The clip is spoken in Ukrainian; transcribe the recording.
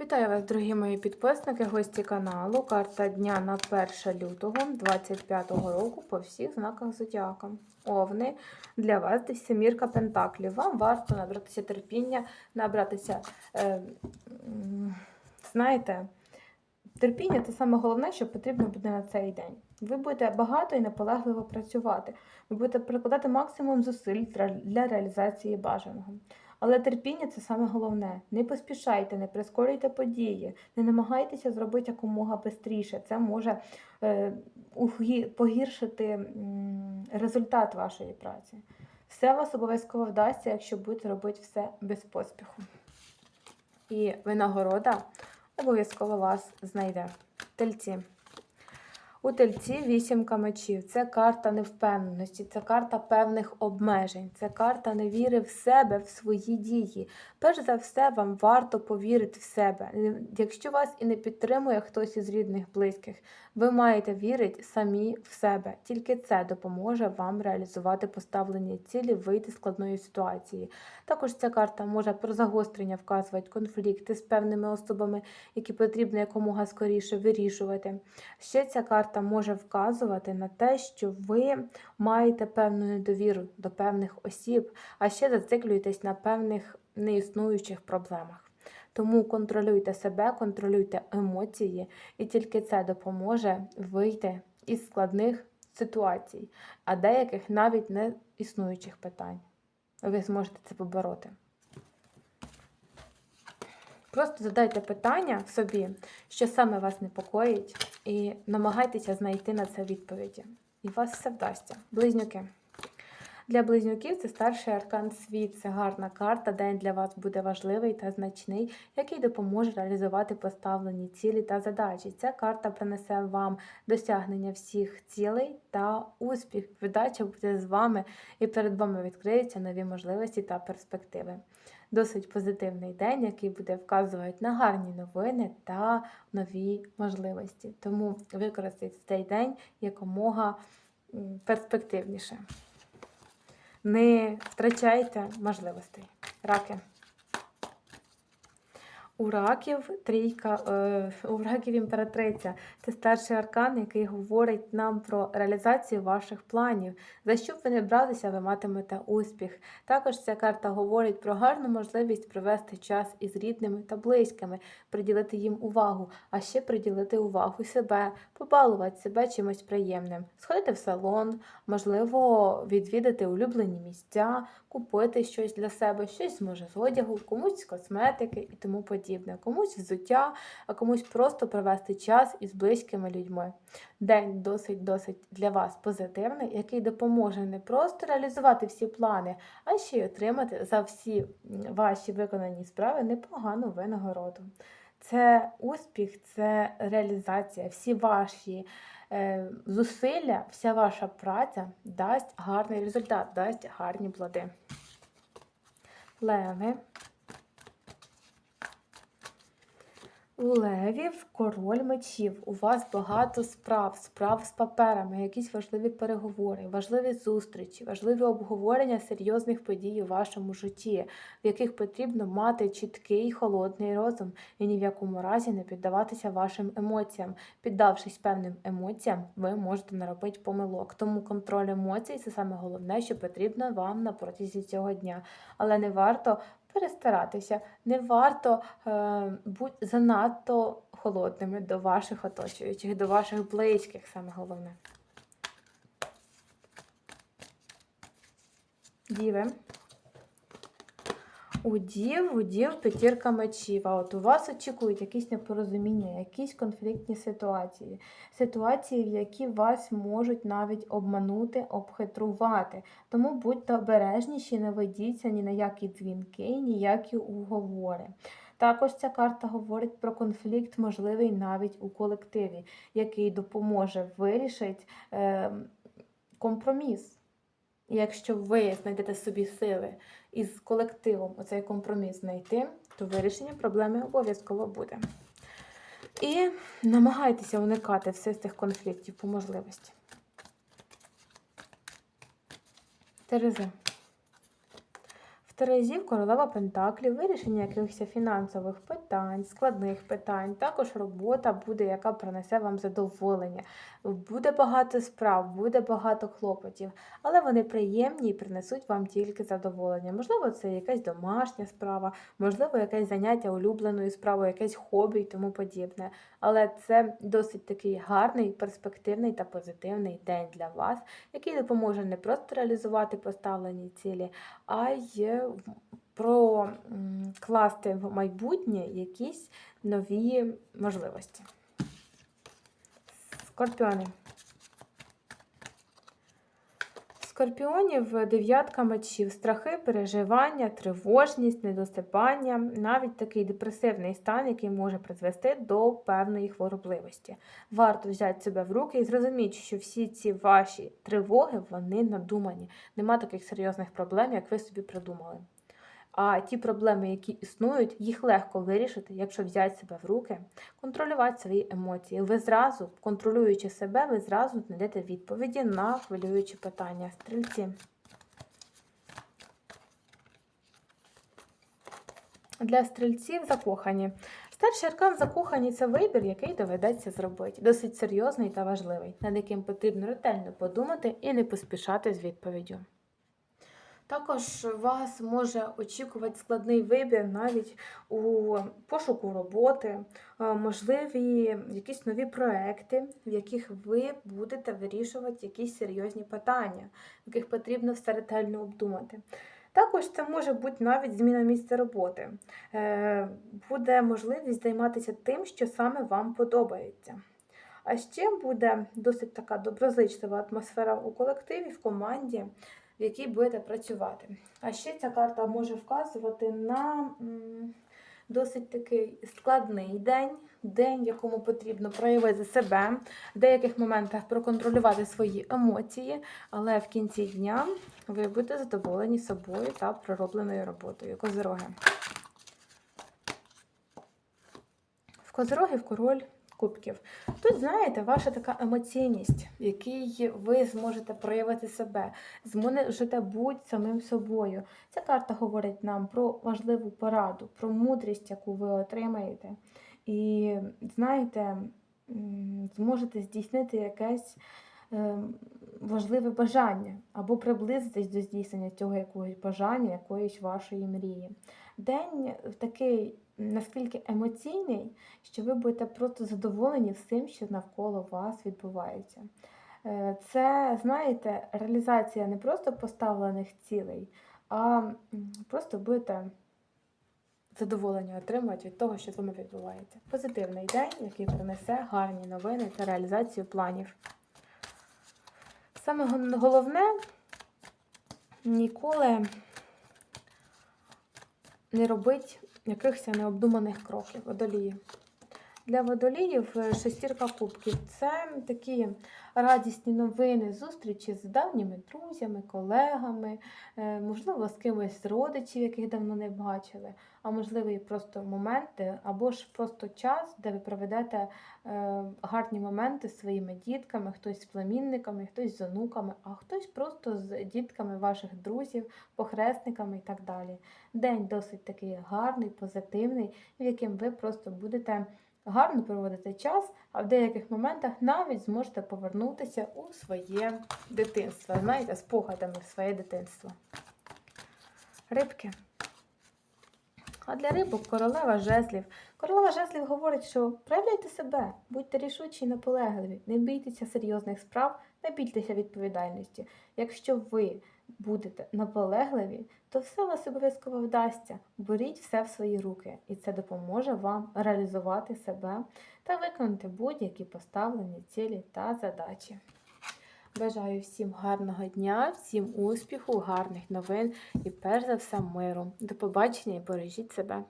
Вітаю вас, дорогі мої підписники, гості каналу. Карта дня на 1 лютого 2025 року по всіх знаках зодіака. Овни для вас десь семірка пентаклів. Вам варто набратися терпіння, набратися, е, знаєте, терпіння це саме головне, що потрібно буде на цей день. Ви будете багато і наполегливо працювати. Ви будете прикладати максимум зусиль для- для реалізації бажаного. Але терпіння це саме головне. Не поспішайте, не прискорюйте події, не намагайтеся зробити якомога швидше. Це може е, погіршити м, результат вашої праці. Все вас обов'язково вдасться, якщо будете робити все без поспіху. І винагорода обов'язково вас знайде. Тельці. У тельці вісімка мечів. Це карта невпевненості, це карта певних обмежень, це карта невіри в себе, в свої дії. Перш за все, вам варто повірити в себе. Якщо вас і не підтримує хтось із рідних, близьких, ви маєте вірити самі в себе. Тільки це допоможе вам реалізувати поставлені цілі, вийти з складної ситуації. Також ця карта може про загострення вказувати конфлікти з певними особами, які потрібно якомога скоріше вирішувати. Ще ця карта може вказувати на те, що ви маєте певну недовіру до певних осіб, а ще зациклюєтесь на певних неіснуючих проблемах. Тому контролюйте себе, контролюйте емоції, і тільки це допоможе вийти із складних ситуацій, а деяких навіть не існуючих питань. Ви зможете це побороти. Просто задайте питання собі, що саме вас непокоїть, і намагайтеся знайти на це відповіді. І вас все вдасться. Близнюки. Для близнюків це старший аркан світ. Це гарна карта. День для вас буде важливий та значний, який допоможе реалізувати поставлені цілі та задачі. Ця карта принесе вам досягнення всіх цілей та успіх. Видача буде з вами, і перед вами відкриються нові можливості та перспективи. Досить позитивний день, який буде вказувати на гарні новини та нові можливості. Тому використайте цей день якомога перспективніше. Не втрачайте можливостей. Раки. У раків трійка, е, у раків імператриця це старший аркан, який говорить нам про реалізацію ваших планів. За що б ви не бралися, ви матимете успіх. Також ця карта говорить про гарну можливість провести час із рідними та близькими, приділити їм увагу, а ще приділити увагу себе, побалувати себе чимось приємним, сходити в салон, можливо, відвідати улюблені місця, купити щось для себе, щось може з одягу, комусь з косметики і тому подібне, комусь взуття, а комусь просто провести час із близькими людьми. День досить-досить для вас позитивний, який допоможе не просто реалізувати всі плани, а ще й отримати за всі ваші виконані справи непогану винагороду. Це успіх, це реалізація, всі ваші е, зусилля, вся ваша праця дасть гарний результат, дасть гарні плоди. Леви. У левів король мечів. У вас багато справ, справ з паперами, якісь важливі переговори, важливі зустрічі, важливі обговорення серйозних подій у вашому житті, в яких потрібно мати чіткий холодний розум і ні в якому разі не піддаватися вашим емоціям. Піддавшись певним емоціям, ви можете наробити помилок. Тому контроль емоцій це саме головне, що потрібно вам на протязі цього дня. Але не варто перестаратися, не варто е, бути занадто холодними до ваших оточуючих, до ваших близьких, саме головне. Діви. У дів, у дів п'ятірка мечів. А от у вас очікують якісь непорозуміння, якісь конфліктні ситуації. Ситуації, в які вас можуть навіть обманути, обхитрувати. Тому будьте обережніші, не ведіться ні на які дзвінки, ніякі уговори. Також ця карта говорить про конфлікт, можливий навіть у колективі, який допоможе вирішити е, компроміс. І якщо ви знайдете собі сили із колективом оцей компроміс знайти, то вирішення проблеми обов'язково буде. І намагайтеся уникати всіх цих конфліктів по можливості. Терези. Терезів, королева Пентаклів, вирішення якихось фінансових питань, складних питань, також робота буде, яка принесе вам задоволення. Буде багато справ, буде багато клопотів, але вони приємні і принесуть вам тільки задоволення. Можливо, це якась домашня справа, можливо, якесь заняття улюбленою справою, якесь хобі і тому подібне. Але це досить такий гарний, перспективний та позитивний день для вас, який допоможе не просто реалізувати поставлені цілі, а й прокласти в майбутнє якісь нові можливості. Скорпіони. Скорпіонів дев'ятка мечів, страхи, переживання, тривожність, недосипання, навіть такий депресивний стан, який може призвести до певної хворобливості. Варто взяти себе в руки і зрозуміти, що всі ці ваші тривоги вони надумані. Нема таких серйозних проблем, як ви собі придумали. А ті проблеми, які існують, їх легко вирішити, якщо взяти себе в руки, контролювати свої емоції. Ви зразу, контролюючи себе, ви зразу знайдете відповіді на хвилюючі питання. Стрільці. Для стрільців закохані. Старший аркан закохані це вибір, який доведеться зробити. Досить серйозний та важливий, над яким потрібно ретельно подумати і не поспішати з відповіддю. Також вас може очікувати складний вибір навіть у пошуку роботи, можливі якісь нові проекти, в яких ви будете вирішувати якісь серйозні питання, яких потрібно все ретельно обдумати. Також це може бути навіть зміна місця роботи. Е, Буде можливість займатися тим, що саме вам подобається. А ще буде досить така доброзичлива атмосфера у колективі, в команді в якій будете працювати. А ще ця карта може вказувати на досить такий складний день, день, якому потрібно проявити себе, в деяких моментах проконтролювати свої емоції, але в кінці дня ви будете задоволені собою та проробленою роботою. Козироги. В козирогів король кубків. Тут, знаєте, ваша така емоційність, в якій ви зможете проявити себе, зможете бути самим собою. Ця карта говорить нам про важливу пораду, про мудрість, яку ви отримаєте. І знаєте, зможете здійснити якесь е, важливе бажання або приблизитись до здійснення цього якогось бажання, якоїсь вашої мрії. День такий наскільки емоційний, що ви будете просто задоволені всім, що навколо вас відбувається. Е, Це, знаєте, реалізація не просто поставлених цілей, а просто будете задоволення отримувати від того, що з вами відбувається. Позитивний день, який принесе гарні новини та реалізацію планів. Саме головне ніколи не робить якихось необдуманих кроків водолії. Для водоліїв е, шестірка кубків це такі радісні новини, зустрічі з давніми друзями, колегами, е, можливо, з кимось з родичів, яких давно не бачили, а можливо, і просто моменти, або ж просто час, де ви проведете е, гарні моменти з своїми дітками, хтось з племінниками, хтось з онуками, а хтось просто з дітками ваших друзів, похресниками і так далі. День досить такий гарний, позитивний, в яким ви просто будете гарно проводити час, а в деяких моментах навіть зможете повернутися у своє дитинство. Знаєте, спогадами в своє дитинство. Рибки. А для рибок королева жезлів. Королева жезлів говорить, що проявляйте себе, будьте рішучі і наполегливі, не бійтеся серйозних справ, не бійтеся відповідальності. Якщо ви будете наполегливі, то все у вас обов'язково вдасться. Беріть все в свої руки, і це допоможе вам реалізувати себе та виконати будь-які поставлені цілі та задачі. Бажаю всім гарного дня, всім успіху, гарних новин і перш за все миру. До побачення і бережіть себе.